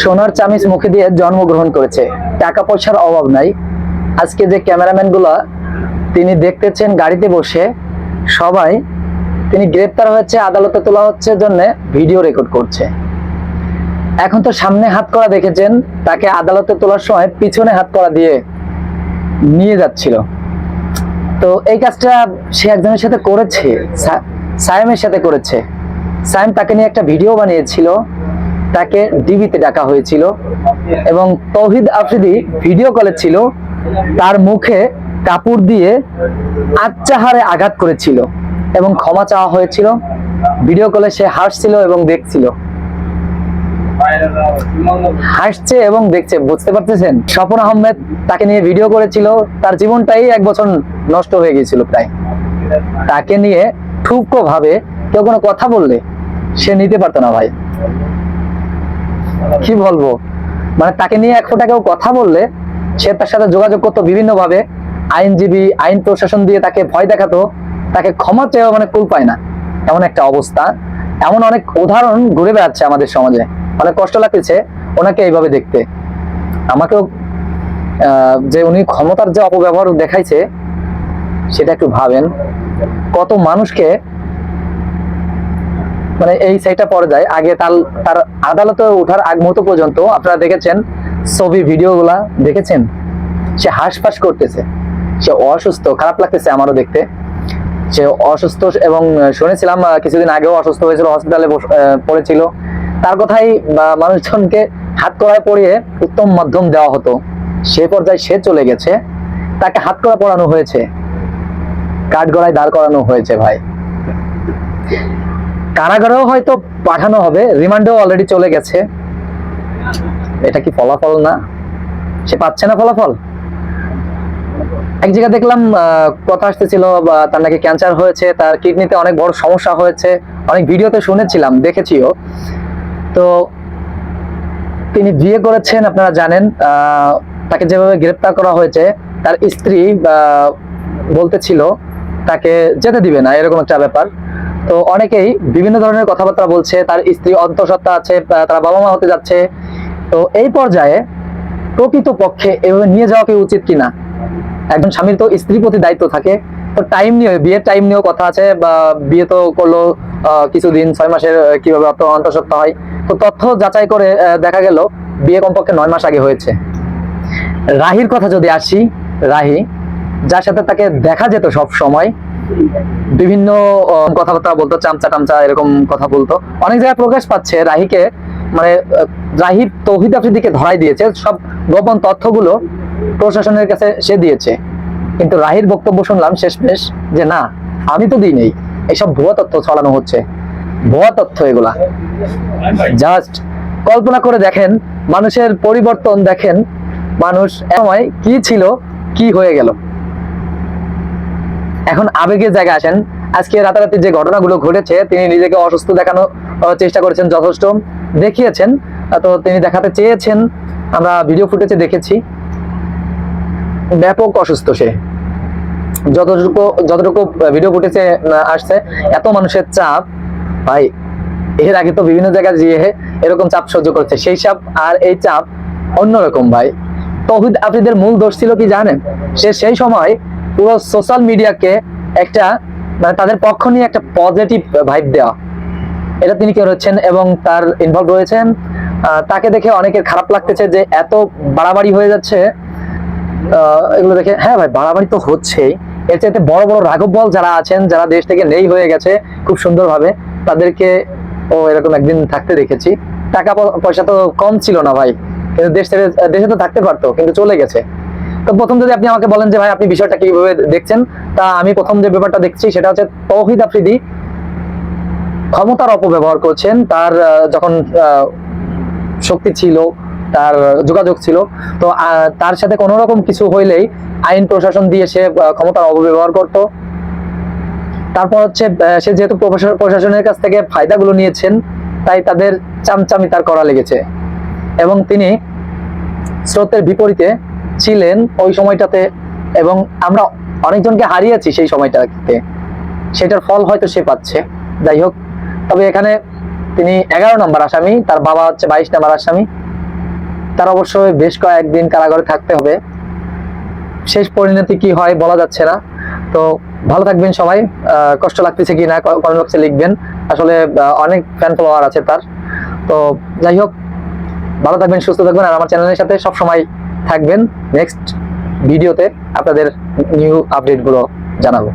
সোনার চামিচ মুখে দিয়ে জন্মগ্রহণ করেছে। টাকা পয়সার অভাব নাই। আজকে যে ক্যামেরাম্যানগুলা তিনি দেখতেছেন গাড়িতে বসে, সবাই তিনি গ্রেপ্তার হয়েছে, আদালতে তোলা হচ্ছে জন্য ভিডিও রেকর্ড করছে। এখন তো সামনে হাত করা দেখেছেন, তাকে আদালতে তোলার সময় পিছনে হাত করা দিয়ে নিয়ে যাচ্ছিল। তো এই কাজটা সে একজনের সাথে করেছে, সা- সায়েমের সাথে করেছে। সায়েম তাকে নিয়ে একটা ভিডিও বানিয়েছিল। তাকে ডিবিতে ডাকা হয়েছিল এবং তৌহিদ আফ্রিদি ভিডিও কলে ছিল, তার মুখে কাপড় দিয়ে আচ্চাহারে আঘাত করেছিল এবং ক্ষমা চাওয়া হয়েছিল। ভিডিও কলে সে হাসছিল এবং দেখছিল। হাসছে এবং দেখছে, বুঝতে পারতেছেন? স্বপন আহমেদ তাকে নিয়ে ভিডিও করেছিল, তার জীবনটাই এক বছর নষ্ট হয়ে গিয়েছিল প্রায়। তাকে নিয়ে ঠুকো ভাবে কেউ কোনো কথা বললে সে নিতে পারতো না ভাই। কি বলব? মানে তাকে নিয়ে এক ফোঁটা কেউ কথা বললে, সে তার সাথে যোগাযোগ করতো বিভিন্ন ভাবে আইনজীবী, আইন প্রশাসন দিয়ে তাকে ভয় দেখাতো, তাকে ক্ষমা চেয়েও মানে কুল পায় না। এমন একটা অবস্থা। এমন অনেক উদাহরণ ঘুরে বেড়াচ্ছে আমাদের সমাজে। অনেক কষ্ট লাগতেছে ওনাকে এইভাবে দেখতে। আমাকেও যে উনি ক্ষমতার যে অপব্যবহার দেখাইছে, সেটা একটু ভাবেন। কত মানুষকে মানে এই সাইটটা পরে যায়। আগে তার তার আদালতে ওঠার আগ মুহূর্ত পর্যন্ত আপনারা দেখেছেন, ছবি, ভিডিওগুলা দেখেছেন? সে হাঁসফাঁস করতেছে। সে অসুস্থ, খারাপ লাগতেছে আমারও দেখতে। সে অসুস্থ এবং শুনেছিলাম কিছুদিন আগেও অসুস্থ হয়েছিল হসপিটালে পড়েছিল। তার কথাই মানুষজনকে হাত করায় পড়িয়ে উত্তম মাধ্যম দেওয়া হতো। সে পর্যায়ে সে চলে গেছে। তাকে হাত করা পড়ানো হয়েছে। কাঠগড়ায় দাঁড় করানো হয়েছে ভাই। কারাগারেও হয়তো পাঠানো হবে, রিমান্ডেও অলরেডি চলে গেছে। এটা কি ফলাফল না? সে পাচ্ছে না ফলাফল? এক জায়গায় দেখলাম কথা আসতেছিল, বা তার নাকি ক্যান্সার হয়েছে, তার কিডনিতে অনেক বড় সমস্যা হয়েছে। অনেক ভিডিওতে শুনেছিলাম, দেখেছিও। তো তিনি বিয়ে করেছেন, আপনারা জানেন তাকে যেভাবে গ্রেপ্তার করা হয়েছে, তার স্ত্রী বলতেছিল, তাকে যেতে দিবে না, এরকম একটা ব্যাপার। তো অনেকেই বিভিন্ন ধরনের কথাবার্তা বলছে, তার স্ত্রী অন্তঃসত্ত্বা আছে তারা বাবা মা হতে যাচ্ছে। তো এই পর্যায়ে প্রকৃত পক্ষে এভাবে নিয়ে যাওয়া কি উচিত কিনা? একজন স্বামীর তো স্ত্রীর প্রতি দায়িত্ব থাকে। তো টাইম নিয়ে, বিয়ের টাইম নিয়েও কথা আছে, বা বিয়ে তো করল কিছুদিন, ছয় মাসের কীভাবে অন্তঃসত্ত্বা হয়। তো তথ্য যাচাই করে দেখা গেল, বিয়ে কমপক্ষে নয় মাস আগে হয়েছে। রাহির কথা যদি আসি, রাহি, যার সাথে তাকে দেখা যেত সব সময় বিভিন্ন কথাবার্তা বলতো, চামচা টামচা এরকম কথা বলতো। অনেক জায়গায় প্রকাশ পাচ্ছে রাহিকে মানে রাহি তৌহিদ আফ্রিদিকে ধরাই দিয়েছে। সব গোপন তথ্যগুলো প্রশাসনের কাছে সে দিয়েছে। কিন্তু রাহির বক্তব্য শুনলাম শেষমেশ যে, না, আমি তো দিই নেই এসব ভুয়া তথ্য ছড়ানো হচ্ছে। ভুয়া তথ্য এগুলা। জাস্ট কল্পনা করে দেখেন, মানুষের পরিবর্তন দেখেন, মানুষ সময় কি ছিল, কি হয়ে গেল। এখন আবেগের জায়গায় আসেন। আজকে রাতারাতি যে ঘটনাগুলো ঘটেছে, তিনি নিজেকে অসুস্থ দেখানো চেষ্টা করেছেন যথেষ্ট। দেখিয়েছেন তো তিনি দেখাতে চেয়েছেন। আমরা ভিডিও ফুটেজে দেখেছি। ব্যাপক অসুস্থ সে। যতটুকু যতটুকু ভিডিও ফুটেজে আসছে, এত মানুষের চাপ, ভাই, এর আগে তো বিভিন্ন জায়গায় গিয়ে এরকম চাপ সহ্য করছে, সেই চাপ আর এই চাপ অন্যরকম, ভাই। তৌহিদ আফ্রিদের মূল দোষ ছিল কি জানেন? সে সেই সময় পুরো সোশ্যাল মিডিয়াকে একটা মানে তাদের পক্ষ নিয়ে একটা পজিটিভ ভাইব দেওয়া। এটা তিনি করেছেন এবং তার ইনভলভ রয়েছেন। তাকে দেখে অনেকের খারাপ লাগতেছে যে এত বাড়াবাড়ি হয়ে যাচ্ছে। এগুলো দেখে হ্যাঁ ভাই, বাড়াবাড়ি তো হচ্ছেই। এর চাইতে বড় বড় রাঘব বল যারা আছেন, যারা দেশ থেকে নেই হয়ে গেছে খুব সুন্দরভাবে, তাদেরকে ও এরকম একদিন থাকতে দেখেছি। টাকা পয়সা তো কম ছিল না ভাই। কিন্তু দেশ থেকে, দেশে তো থাকতে পারতো, কিন্তু চলে গেছে। তো প্রথম যদি আপনি আমাকে বলেন যে ভাই আপনি বিষয়টা কীভাবে দেখছেন, তা আমি প্রথম যে ব্যাপারটা দেখছি সেটা হচ্ছে তৌহিদ আফ্রিদি ক্ষমতার অপব্যবহার করছেন। তার যখন শক্তি ছিল, তার যোগাযোগ ছিল, তো তার সাথে কোনো রকম কিছু হইলেই আইন প্রশাসন দিয়ে সে ক্ষমতার অপব্যবহার করত। তারপর হচ্ছে সে যেহেতু প্রশাসন- প্রশাসনের কাছ থেকে ফায়দাগুলো নিয়েছেন, তাই তাদের চামচামি তার করা লেগেছে। এবং তিনি স্রোতের বিপরীতে ছিলেন ওই সময়টাতে এবং আমরা অনেকজনকে হারিয়েছি সেই সময়টাতে। সেটার ফল হয়তো সে পাচ্ছে। যাই হোক, তবে এখানে তিনি এগারো নম্বর আসামি, তার বাবা হচ্ছে বাইশ নম্বর আসামি। তার অবশ্যই বেশ কয়েকদিন কারাগারে থাকতে হবে। শেষ পরিণতি কি হয় বলা যাচ্ছে না। তো ভালো থাকবেন সবাই। কষ্ট লাগতেছে কি না কমেন্ট লিখবেন। আসলে অনেক ফ্যান ফলোয়ার আছে তার। তো যাই হোক, ভালো থাকবেন, সুস্থ থাকবেন। আর আমার চ্যানেলের সাথে সব সময় থাকবেন। নেক্সট ভিডিওতে আপনাদের নিউ আপডেটগুলো জানাব।